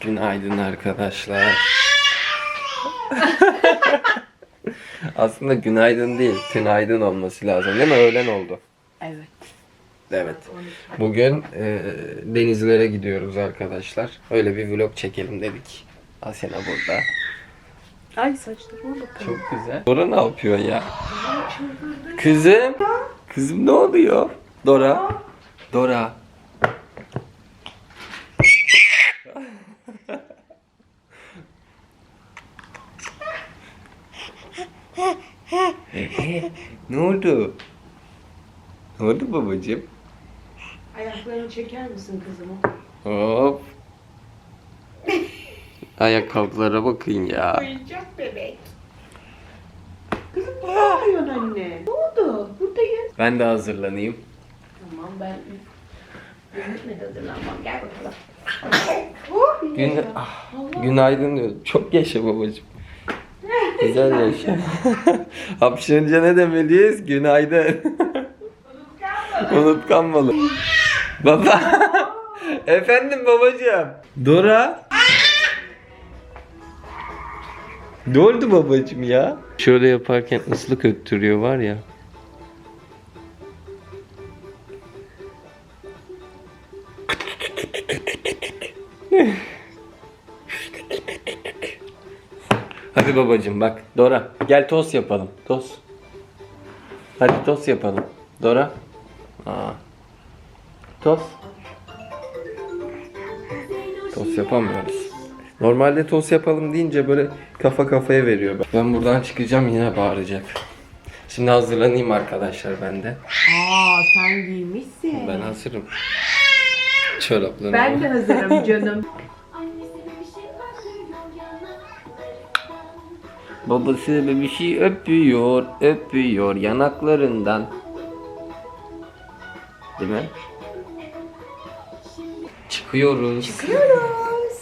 Günaydın arkadaşlar. Aslında günaydın değil, tünaydın olması lazım değil mi? Öğlen oldu. Evet. Evet. Bugün e, denizlere gidiyoruz arkadaşlar. Öyle bir vlog çekelim dedik. Asena burada. Ay saçlarıma bakın. Çok güzel. Dora ne yapıyor ya? Kızım. Kızım ne oluyor? Dora. Dora. Ne oldu? Ne oldu babacığım? Ayaklarını çeker misin kızım? Hop. Ayakkabılara bakın ya. Oyuncak bebek. Kızım ne yapıyorsun anne? Ne oldu? Buradayız. Ben de hazırlanayım. Tamam ben hazırlanmam. Gel bakalım. Oh, Gün, ah, günaydın diyor. Çok yaşa babacığım. Güzel yaşa. Hapşırınca ne demeliyiz? Günaydın. Unutkanmalı. Baba. Efendim babacığım. Dora. Ne oldu babacığım ya? Şöyle yaparken ıslık öttürüyor var ya. Hadi babacığım bak Dora gel tost yapalım tost. Hadi tost yapalım. Dora. Aa. Tost. Tost yapamıyoruz. Normalde tost yapalım deyince böyle kafa kafaya veriyor. Ben buradan çıkacağım yine bağıracak. Şimdi hazırlanayım arkadaşlar ben de. Aa sen giymişsin. Ben hazırım. Çoraplarımı. Ben de hazırım canım. Babası bebişi öpüyor, öpüyor yanaklarından. Değil mi? Çıkıyoruz. Çıkıyoruz.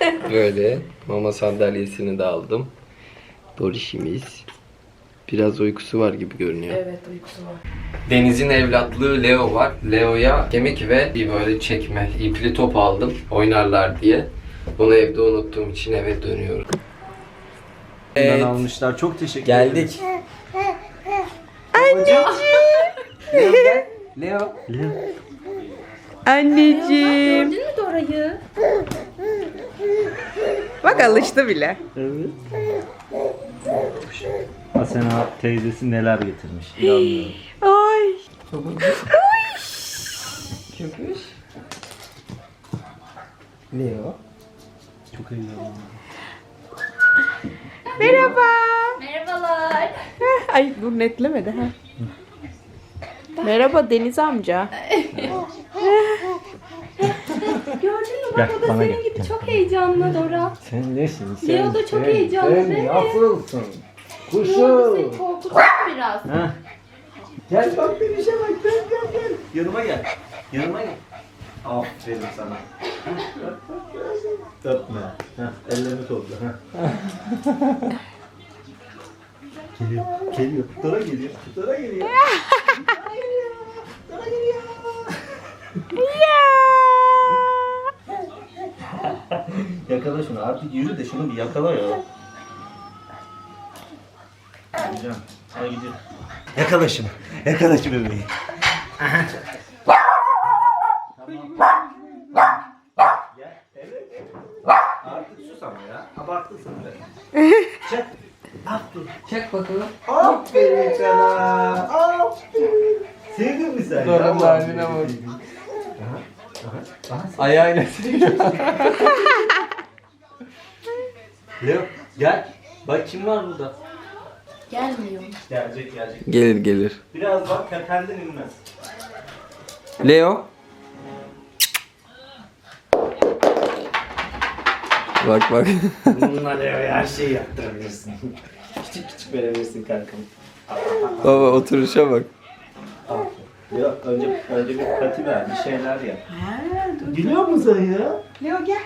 Böyle mama sandalyesini de aldım. Dorişimiz. Biraz uykusu var gibi görünüyor. Evet uykusu var. Deniz'in evlatlığı Leo var. Leo'ya kemik ve bir böyle çekme, ipli top aldım oynarlar diye. Bunu evde unuttuğum için eve dönüyorum. Evet. almışlar. Çok teşekkür Geldik. Leo gel. Leo. Anneciğim. Gördün mü Dora'yı? Bak alıştı bile. Evet. Asena teyzesi neler getirmiş. İnanmıyorum. Ay. Köpüş. Leo. Çok heyecanlı. Merhaba. Merhabalar. Ay dur netlemedi ha. Merhaba Deniz amca. Gördün mü Gel, bak o da bana senin gel. gibi çok heyecanlı Dora. Sen nesin? Sen, Leo da çok sen, heyecanlı, Sen değil mi? nasılsın? Ne oldu Kuşum. seni korkuttu biraz. Ha. Gel bak bir işe bak. Gel gel gel. Yanıma gel. Yanıma gel. Aferin sana. Öpme. Ha, ellerini topla. Ha. geliyor. Geliyor. Dora geliyor. Dora geliyor. Dora geliyor. Dora geliyor. Yakala şunu. Artık yürü de şunu bir yakala ya. Gideceğim. Sana gidiyor. Yakala şunu. Yakala şu bebeği. Gel. Evet, evet. Artık sus Abarttısın be. Çek. Aferin. Çek bakalım. Aferin sana. Aferin. Sevdin mi sen? Ya? haline bak. Ayağıyla Leo gel. Bak kim var burada? Gelmiyor. Gelecek gelecek. Gelir gelir. Biraz bak tependen inmez. Leo. Bak bak. Bununla Leo'ya her şeyi yaptırabilirsin. küçük küçük verebilirsin kankam. Baba oturuşa bak. Yok önce önce bir pati ver, bir şeyler yap. Ha, dur. Gülüyor musun ya? Leo gel.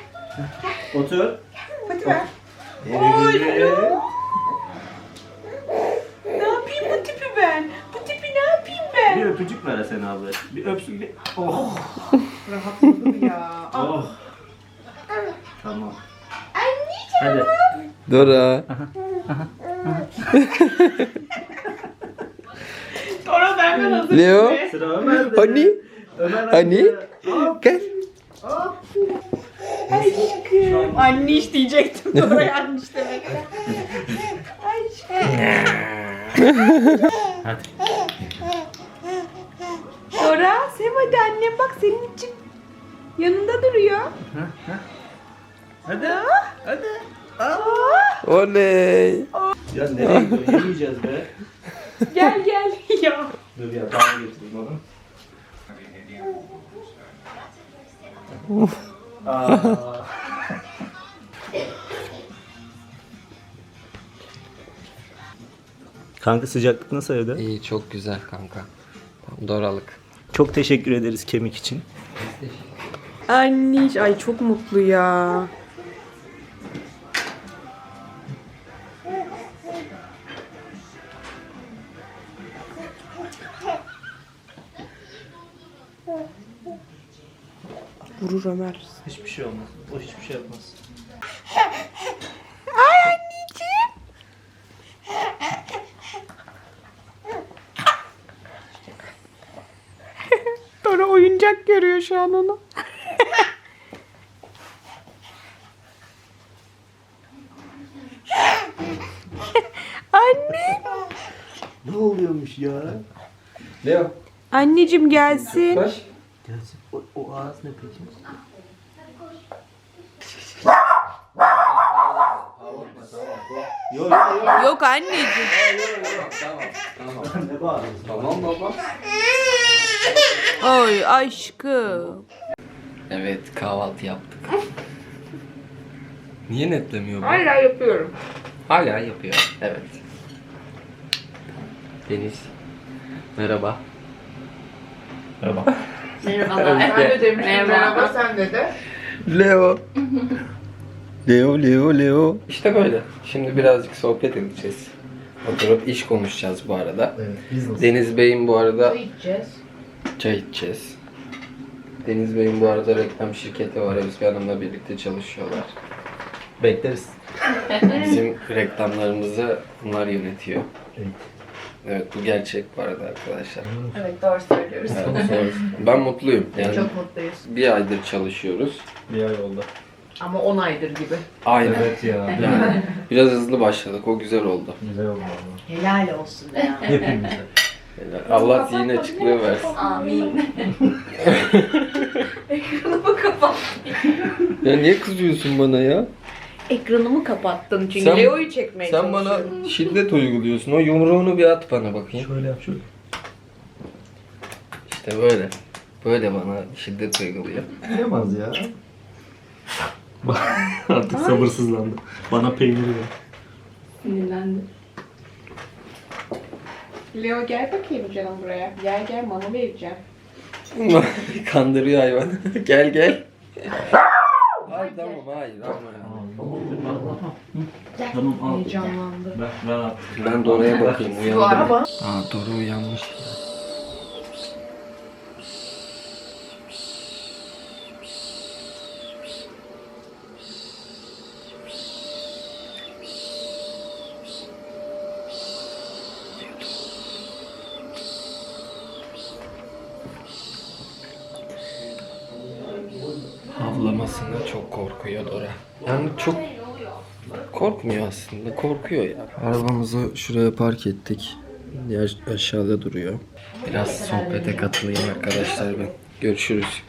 Otur. Hadi ver. Evet. Ne yapayım bu tipi ben? Bu tipi ne yapayım ben? Bir öpücük ver sen abla. Bir öpsün bir. Oh. Rahatladım ya. Oh. Tamam. Hadi. Dora. Sonra benden hazır. Leo. Sıra Ömer'de. Hani? Ömer Hani? Gel. Aşkım. Anne iş diyecektim. Sonra yanlış demek. Aşkım. Hadi. Dora sev hadi annem bak senin için yanında duruyor. Hadi. Hadi. Oley. Ya nereye gidiyor? Yemeyeceğiz be. Gel gel ya. Dur ya bana getireyim onu. Aa. Kanka sıcaklık nasıl evde? İyi çok güzel kanka. Tam Doralık. Çok teşekkür ederiz kemik için. Anne ay çok mutlu ya. Vurur Ömer. Hiçbir şey olmaz. O hiçbir şey yapmaz. Ay anneciğim. Dora oyuncak görüyor şu an onu. Anne. Ne oluyormuş ya? Leo. Anneciğim gelsin. Baş. Gelsin. O, o ağız ne peki? Yok yok yok. Yok anneciğim. Tamam. Tamam. Ne bağırıyorsun? Tamam baba. Oy aşkım. Evet kahvaltı yaptık. Niye netlemiyor bu? Hala yapıyorum. Hala yapıyor. Evet. Deniz. Merhaba. Merhaba. Merhabalar. Merhaba sen de Leo. Leo, Leo, Leo. İşte böyle. Şimdi birazcık sohbet edeceğiz. Oturup iş konuşacağız bu arada. Evet. Deniz Bey'in bu arada gideceğiz. çay içeceğiz. Deniz Bey'in bu arada reklam şirketi var. Özge Hanım'la birlikte çalışıyorlar. Bekleriz. Bizim reklamlarımızı bunlar yönetiyor. Evet. Evet bu gerçek bu arada arkadaşlar. Evet doğru söylüyoruz. Evet, doğru. ben mutluyum. Yani Çok mutluyuz. bir aydır çalışıyoruz. Bir ay oldu. Ama 10 aydır gibi. Aynen. Evet ya. Yani biraz hızlı başladık. O güzel oldu. Güzel oldu ama. Helal olsun ya. Hepimize. Allah zihin açıklığı versin. Amin. Ekranımı kapat. Ya niye kızıyorsun bana ya? Ekranımı kapattım çünkü Sen- Leo'yu çekmeye Sen bana çalışıyorum. şiddet uyguluyorsun. O yumruğunu bir at bana bakayım. Şöyle yap şöyle. İşte böyle. Böyle bana şiddet uyguluyor. Yapamaz ya. Artık sabırsızlandı. Bana peyniri ver. Sinirlendim. Leo gel bakayım canım buraya. Gel gel mama vereceğim. Kandırıyor hayvan. gel gel. Hayır tamam hayır ama. Tamam al. Heyecanlandı. Ben, ben. Ben Dora'ya bakayım Bu uyandı. araba. Aa Dora uyanmış. Havlamasına korkmuyor aslında. Korkuyor ya. Arabamızı şuraya park ettik. Diğer aşağıda duruyor. Biraz sohbete katılayım arkadaşlar ben. Görüşürüz.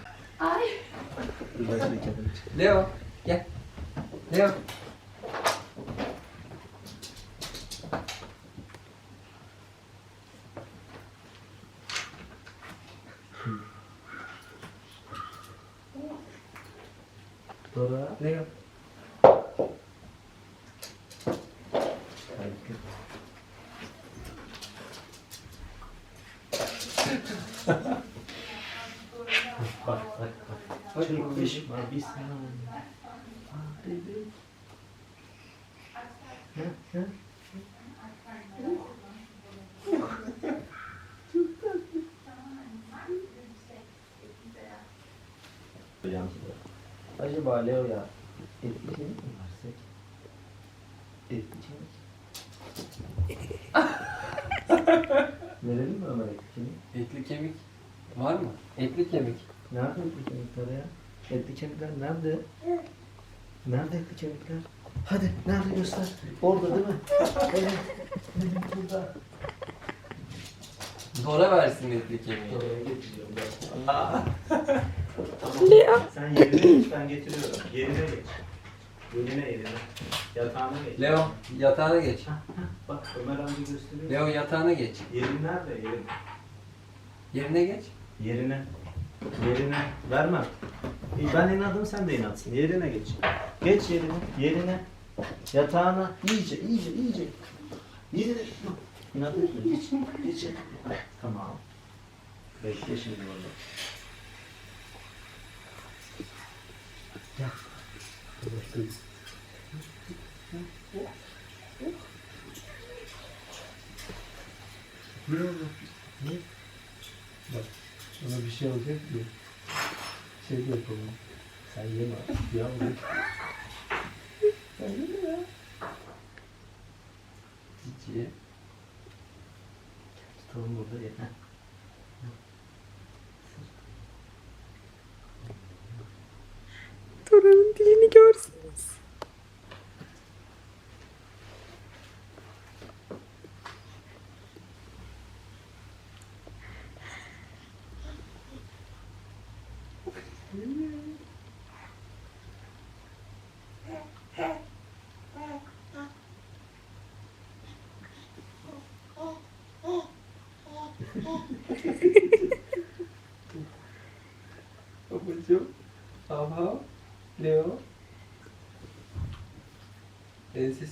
Leo gel. Leo. Dora. Leo. Bak bak bak. Çekmiş var bir saniye. Ah, bebeğim. Ha, ha. Acaba Leo ya Etli kemik mi versek? Etli kemik. Verelim mi Ömer etli kemik? Etli kemik var mı? Etli kemik. Nerede etli kemikler ya? Etli kemikler nerede? Nerede etli kemikler? Hadi nerede göster? Orada değil mi? Evet. Evet burada. Dora versin etli kemiği. Oraya getiriyorum ben. Aa. Tamam. Sen yerine geç ben getiriyorum. Yerine geç. Yerine yerine. Yatağına geç. Leo yatağına geç. Bak Ömer amca gösteriyor. Leo yatağına geç. Yerin nerede? Yerin. Yerine geç. Yerine. Yerine. Vermem. İyi, Ben inadım sen de inatsın. Yerine geç. Geç yerine. Yerine. Yatağına. İyice, iyice, iyice. Yerine. İnat etme. Geç. Geç. Tamam. Bekle şimdi orada. Gel. Bekle. Ne oldu? Ne? Bak, ona bir şey olacak diye. Şey yapalım. Sen. Heh. Dora'nın dilini görsünüz. Babacım. Aha. Leo.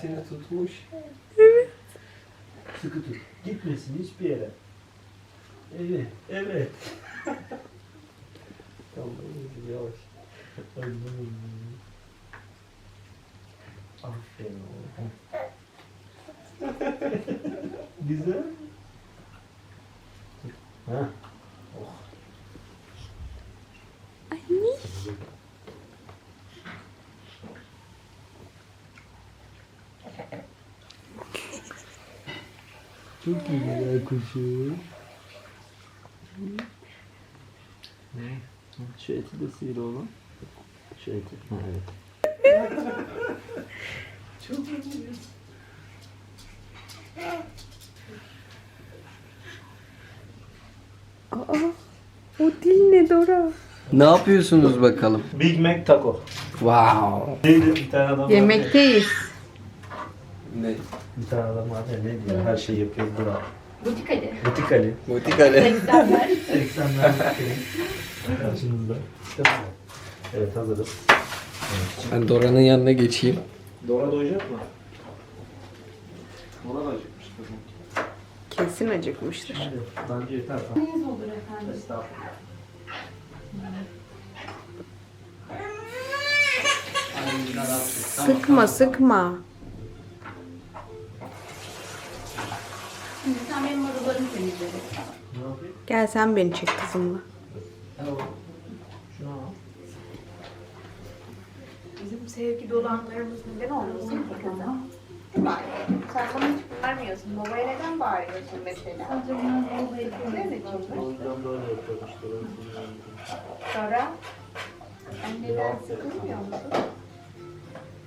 Ensesini tutmuş. Sıkı tut. Gitmesin hiçbir yere. Evet. Evet. Tamam yavaş. Aferin oğlum. Güzel. Ha. Çok güzel kuşu. Ne? Şu eti de sıyır oğlum. Şu eti. Ha, evet. Çok. Aa, o dil ne Dora? Ne yapıyorsunuz bakalım? Big Mac taco. Wow. Neydi bir tane adam. Yemekteyiz. Bir tane adam vardı ya ne diyor her şeyi yapıyor bura. Butik Ali. Butik Ali. Butik Ali. 80'ler. 80'ler Butik Ali. Karşınızda. Evet hazırız. Ben Dora'nın yanına geçeyim. Dora doyacak mı? Ona da acıkmıştır. Kesin acıkmıştır. Hadi bence yeter. Neyiz olur efendim? Estağfurullah. Sıkma sıkma. Şimdi sen benim marullarımı temizledin. Ne? Gel sen beni çek kızımla. Bizim sevgi dolanlarımız neden olmasın ki kızım? Bak, sen bana hiç vermiyorsun. Babaya neden bağırıyorsun mesela? Babayı temizledin. O yüzden böyle anladım. Sonra anneden sıkılmıyor musun?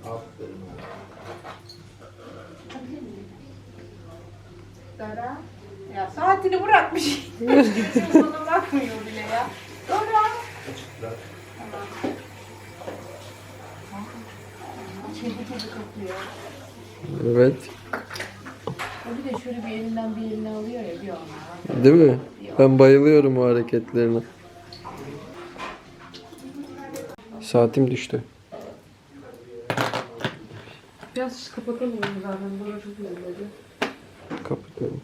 Aferin Dora. Ya saatini bırakmış. Bana bakmıyor bile ya. Dora. Açıklar. Kedi kedi kokuyor. Evet. O bir de şöyle bir elinden bir eline alıyor ya bir ona. Değil mi? Ben bayılıyorum o hareketlerine. Saatim düştü. Biraz kapatalım onu zaten. Dora çok üzüldü. Kapatıyorum.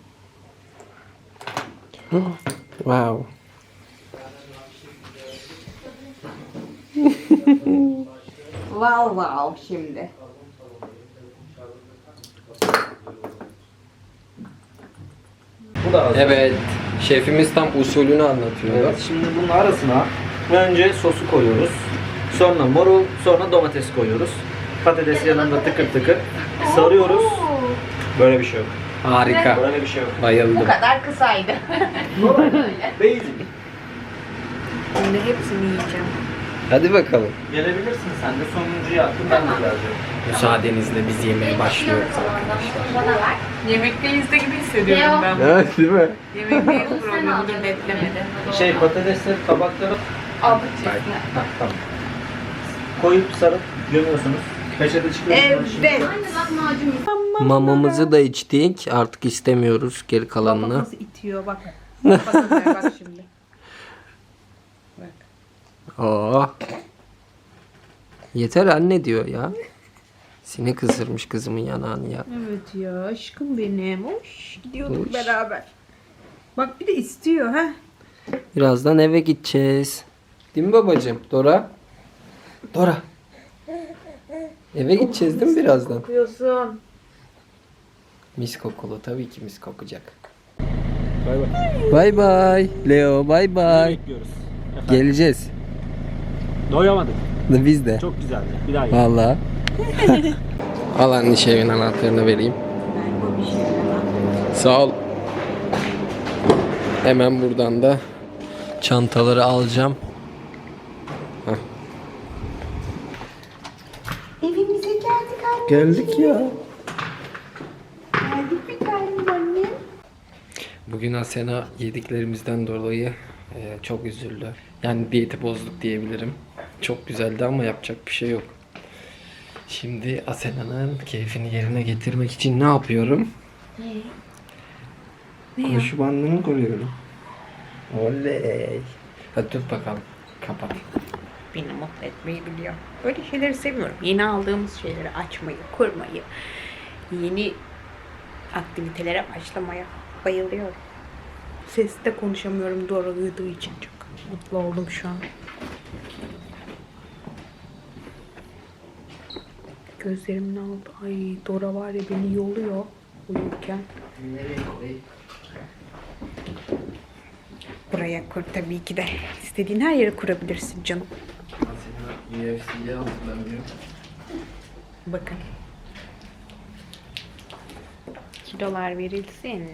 wow. Wow wow şimdi. Bu da hazır. Evet. Şefimiz tam usulünü anlatıyor. Evet, şimdi bunun arasına önce sosu koyuyoruz. Sonra marul, sonra domates koyuyoruz. Patates yanında tıkır tıkır. Sarıyoruz. Böyle bir şey yok. Harika. Böyle bir şey yok. Bayıldım. Bu kadar kısaydı. Basic. Şimdi hepsini yiyeceğim. Hadi bakalım. Gelebilirsin sen de sonuncuyu attın ben de geleceğim. Müsaadenizle biz yemeğe başlıyoruz arkadaşlar. Bana ver. Yemekteyiz de gibi hissediyorum ben. Evet değil mi? Yemekteyiz programıdır beklemede. Şey patatesleri tabaklara Aldık Heh, tamam. Koyup sarıp gömüyorsunuz. Peçete çıkıyorsunuz. Evet. Mamamızı da içtik. Artık istemiyoruz geri kalanını. Nasıl itiyor bak. Bakın bak şimdi. Oo. Yeter anne diyor ya. Sinek ısırmış kızımın yanağını ya. Evet ya aşkım benim. Hoş gidiyorduk Hoş. beraber. Bak bir de istiyor ha. Birazdan eve gideceğiz. Değil mi babacığım? Dora? Dora. Eve gideceğiz değil mi birazdan? Kokuyorsun. Mis kokulu tabii ki mis kokacak. Bay bay. Bay bay. Leo bay bay. Bekliyoruz. Geleceğiz. Doyamadık. Biz de. Çok güzeldi. Bir daha Vallahi. Al anne şey evin anahtarını vereyim. Sağ ol. Hemen buradan da çantaları alacağım. Evimize geldik anne. Geldik ya. Geldik bir tanem anne. Bugün Asena yediklerimizden dolayı e, çok üzüldü. Yani diyeti bozduk diyebilirim. Çok güzeldi ama yapacak bir şey yok. Şimdi Asena'nın keyfini yerine getirmek için ne yapıyorum? Ne? Koşu bandını koruyorum. Oley. Hadi tut bakalım. Kapat. Beni mutlu etmeyi biliyor. Böyle şeyleri seviyorum. Yeni aldığımız şeyleri açmayı, kurmayı, yeni aktivitelere başlamaya bayılıyorum. Sesli konuşamıyorum Dora uyuduğu için çok mutlu oldum şu an. Gözlerim ne oldu? Ay Dora var ya beni yoluyor uyurken. Buraya kur tabii ki de. İstediğin her yere kurabilirsin canım. Asena UFC'ye hazırlanıyor. Bakın. Kilolar verilsin.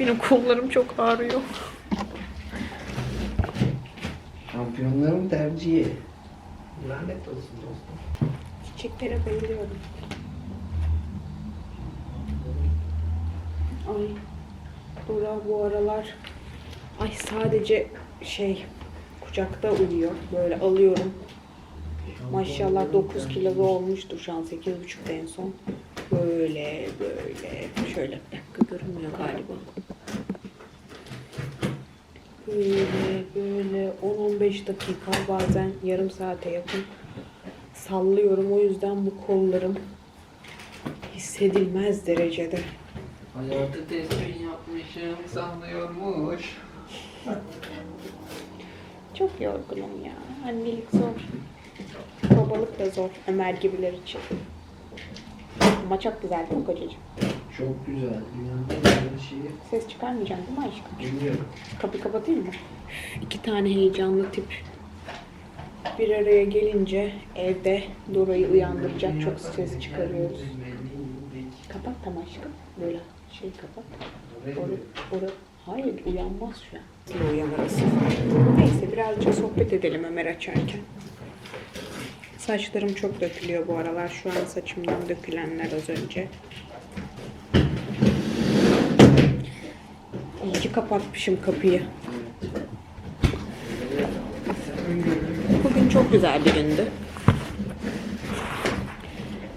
Benim kollarım çok ağrıyor. Şampiyonların tercihi. Lanet olsun dostum. Çiçeklere bayılıyorum. Ay. Dora bu aralar ay sadece şey kucakta uyuyor. Böyle alıyorum. Maşallah 9 kilo olmuştur şu an 8,5 en son. Böyle böyle şöyle bir dakika görünmüyor galiba. Böyle böyle 10-15 dakika bazen yarım saate yakın sallıyorum. O yüzden bu kollarım hissedilmez derecede. Hayatı tesbih yapmışım sanıyormuş. Çok yorgunum ya. Annelik zor. Babalık da zor. Ömer gibiler için. Ama çok güzel değil mi kocacığım? Çok güzel. Dünyanın en güzel şeyi. Ses çıkarmayacağım değil mi aşkım? Bilmiyorum. Kapı kapatayım mı? İki tane heyecanlı tip bir araya gelince evde Dora'yı uyandıracak çok ses çıkarıyoruz. Kapat tam aşkım. Böyle şey kapat. Orada, orada. Hayır uyanmaz şu an. Nasıl uyanırız? Neyse birazcık sohbet edelim Ömer açarken. Saçlarım çok dökülüyor bu aralar. Şu an saçımdan dökülenler az önce. İyi kapatmışım kapıyı. Bugün çok güzel bir gündü.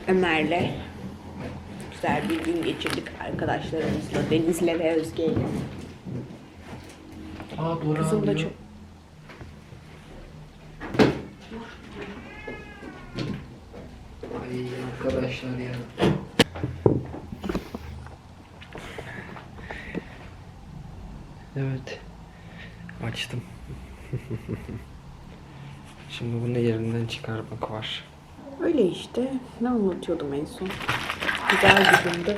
Ömer'le güzel bir gün geçirdik arkadaşlarımızla, Deniz'le ve Özge'yle. Aa Kızım da çok... Ay arkadaşlar ya. Evet. Açtım. Şimdi bunu yerinden çıkarmak var. Öyle işte. Ne anlatıyordum en son? Güzel bir gündü.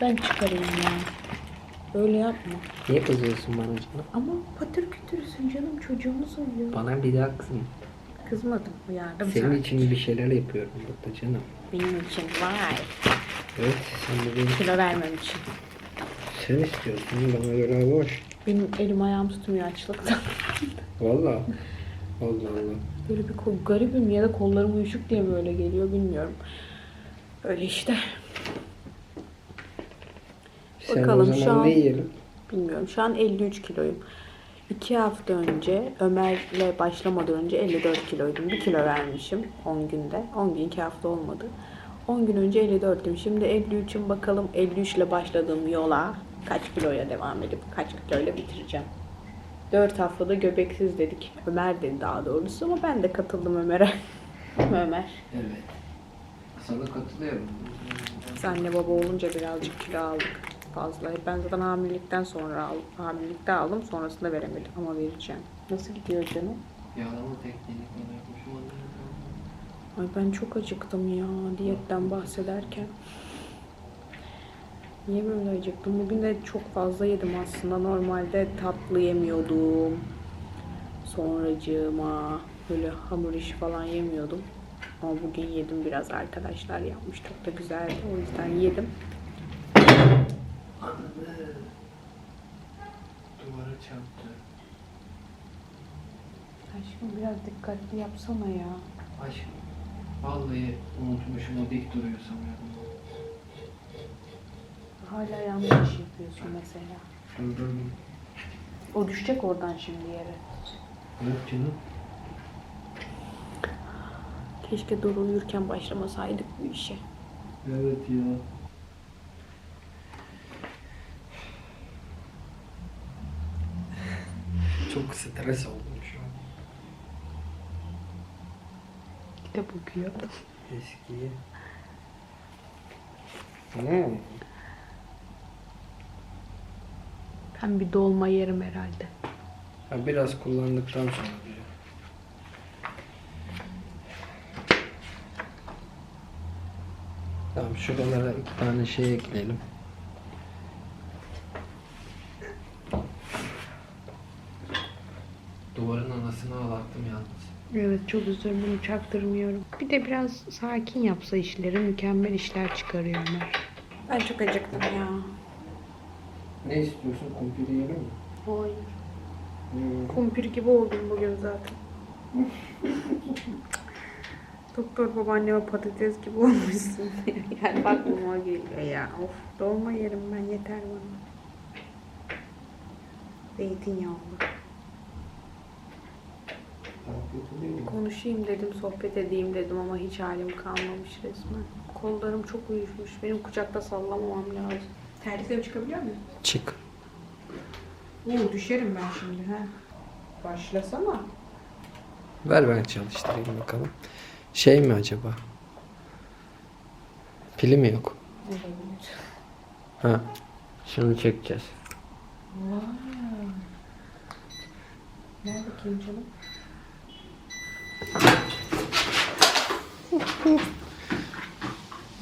Ben çıkarayım ya. Öyle yapma. Niye kızıyorsun bana canım? Ama patır kütürsün canım çocuğumuz oluyor. Bana bir daha kızım. Kızmadım. Uyardım Senin sadece. için bir şeyler yapıyorum burada canım. Benim için vay. Evet sen de benim, Kilo vermem için. sen istiyorsun bana göre boş. Benim elim ayağım tutmuyor açlıktan. Valla. Allah Allah. Böyle bir garibim ya da kollarım uyuşuk diye mi öyle geliyor bilmiyorum. Öyle işte. Sen Bakalım, şu an- ne yiyelim? Bilmiyorum. Şu an 53 kiloyum. 2 hafta önce Ömer'le başlamadan önce 54 kiloydum. 1 kilo vermişim 10 günde. 10 gün 2 hafta olmadı. 10 gün önce 54'tüm. Şimdi 53'üm bakalım 53 ile başladığım yola kaç kiloya devam edip kaç kiloyla bitireceğim. 4 haftada göbeksiz dedik. Ömer dedi daha doğrusu ama ben de katıldım Ömer'e. Ömer. Evet. Sana katılıyorum. Biz anne baba olunca birazcık kilo aldık fazla. Ben zaten hamilelikten sonra aldım. Hamilelikte aldım sonrasında veremedim ama vereceğim. Nasıl gidiyor canım? Yağlama tekniğini yapmışım Ay ben çok acıktım ya diyetten bahsederken. Niye böyle acıktım? Bugün de çok fazla yedim aslında. Normalde tatlı yemiyordum. Sonracığıma böyle hamur işi falan yemiyordum. Ama bugün yedim biraz arkadaşlar yapmış. Çok da güzeldi. O yüzden yedim. Duvara çarptı. Aşkım biraz dikkatli yapsana ya. Aşkım. Vallahi unutmuşum o dik duruyor sanıyorum. Hala yanlış iş yapıyorsun mesela. Durdurdum. O düşecek oradan şimdi yere. Yok canım. Keşke Duru uyurken başlamasaydık bu işe. Evet ya. Çok stres an. Kitap okuyor. Eski. Hmm. Ben bir dolma yerim herhalde. Ha, biraz kullandıktan sonra diyor. Tamam şuralara iki tane şey ekleyelim. Evet çok üzüldüm çaktırmıyorum. Bir de biraz sakin yapsa işleri mükemmel işler çıkarıyor Ömer. Ben çok acıktım ya. Ne istiyorsun? Kumpiri yiyelim mi? Hayır. Hmm. Kumpir gibi oldum bugün zaten. Doktor babaanneme patates gibi olmuşsun. yani aklıma geliyor ya. Of dolma yerim ben yeter bana. Zeytinyağlı. Konuşayım dedim, sohbet edeyim dedim ama hiç halim kalmamış resmen. Kollarım çok uyuşmuş. Benim kucakta sallamamam lazım. Terlikle mi çıkabiliyor muyum? Çık. Oo düşerim ben şimdi ha. Başlasana. Ver ben çalıştırayım bakalım. Şey mi acaba? Pili mi yok? Olabilir. Ha. Şunu çekeceğiz. Ver bakayım canım.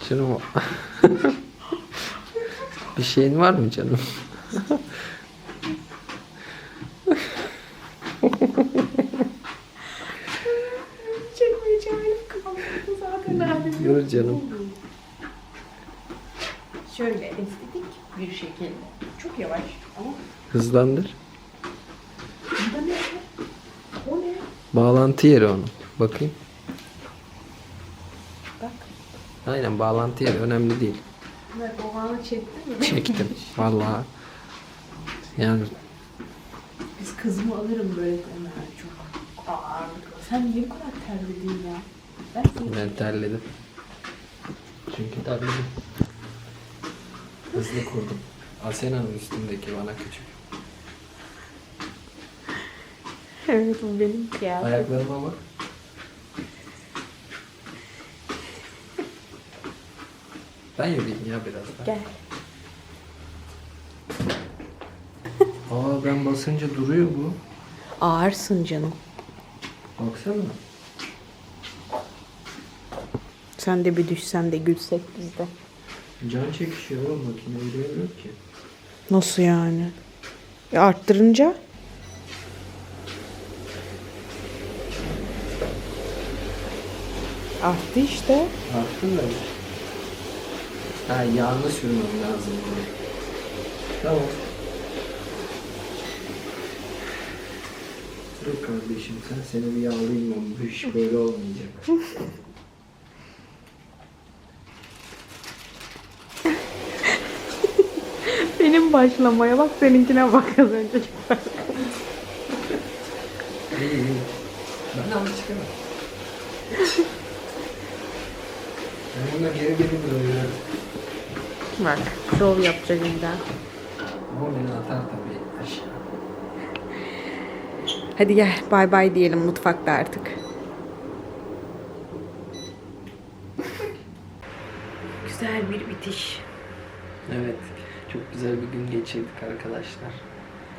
Canım Bir şeyin var mı canım? Çekmeyeceğim zaten halim. Dur canım. Şöyle estetik bir şekilde. Çok yavaş ama Hızlandır. burada ne? O ne? Bağlantı yeri onun. Bakayım. Bak. Aynen bağlantı yeri önemli değil. Ömer o anı çektin mi? Çektim. Vallahi. Yani Biz kızımı alırım böyle Ömer çok ağırlıklı. Sen niye bu kadar terledin ya? Ben seni ben terledim. Çünkü terledim. Hızlı kurdum. Asena'nın üstündeki bana küçük. Evet bu benim ya. Ayaklarıma bak. Ben yürüyeyim ya biraz daha. Gel. Aa ben basınca duruyor bu. Ağırsın canım. Baksana. Sen de bir düşsen de gülsek biz de. Can çekişiyor oğlum makine yürüyemiyor ki. Nasıl yani? E arttırınca? Arttı işte. Arttın da. Ha yağını sürmem lazım. Tamam. Dur kardeşim sen seni bir yağlayayım ama bu iş böyle olmayacak. Benim başlamaya bak seninkine bak az önce. Ben alışkınım. Ben bununla geri geri duruyorum. Bak şov yapacak illa. Beni atar tabii aşağı. Hadi gel bay bay diyelim mutfakta artık. Güzel bir bitiş. Evet. Çok güzel bir gün geçirdik arkadaşlar.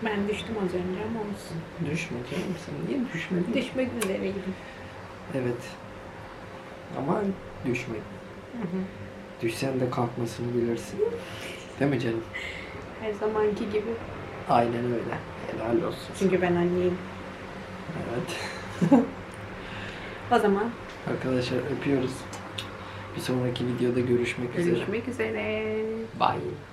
Ben düştüm az önce ama olsun. Düşme canım sen niye düşmedin? Düşmek üzereydim. Evet. Ama düşme. Düşsen de kalkmasını bilirsin. Değil mi canım? Her zamanki gibi. Aynen öyle. Helal olsun. Çünkü ben anneyim. Evet. O zaman Arkadaşlar öpüyoruz. Bir sonraki videoda görüşmek üzere. görüşmek üzere. Bye.